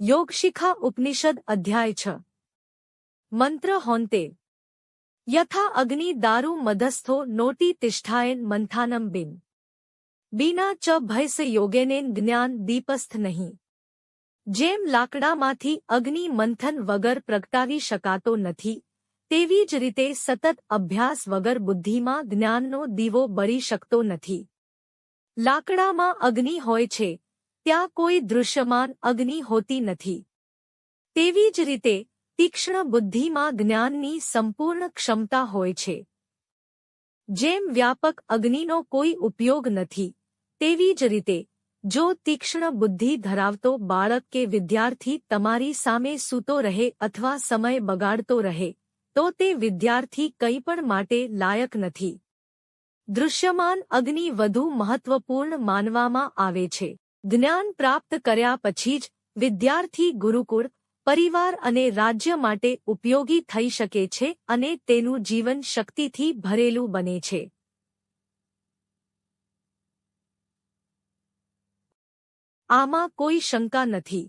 યોગશિખા ઉપનિષદ અધ્યાય છ. મંત્ર હોંતે. યથા અગ્નિ દારૂ મધસ્થો નોટી તિષ્ઠાયન મંથાનમ બિન. બીના ચ ભયસ યોગેનેન જ્ઞાન દીપસ્થ નહીં. જેમ લાકડામાંથી અગ્નિ મંથન વગર પ્રગટાવી શકાતો નથી, તેવી જ રીતે સતત અભ્યાસ વગર બુદ્ધિમાં જ્ઞાનનો દીવો બળી શકતો નથી. લાકડામાં અગ્નિ હોય છે ત્યાં કોઈ દૃશ્યમાન અગ્નિ હોતી નથી. તેવી જ રીતે, તીક્ષ્ણ બુદ્ધિમાં જ્ઞાનની સંપૂર્ણ ક્ષમતા હોય છે. જેમ વ્યાપક અગ્નિનો કોઈ ઉપયોગ નથી, તેવી જ રીતે, જો તીક્ષ્ણ બુદ્ધિ ધરાવતો બાળક કે વિદ્યાર્થી તમારી સામે સૂતો રહે અથવા સમય બગાડતો રહે, તો તે વિદ્યાર્થી કંઈ પણ માટે લાયક નથી. દૃશ્યમાન અગ્નિ વધુ મહત્વપૂર્ણ માનવામાં આવે છે. જ્ઞાન પ્રાપ્ત કર્યા પછી જ વિદ્યાર્થી ગુરુકુળ, પરિવાર અને રાજ્ય માટે ઉપયોગી થઈ શકે છે અને તેનું જીવન શક્તિથી ભરેલું બને છે. આમાં કોઈ શંકા નથી.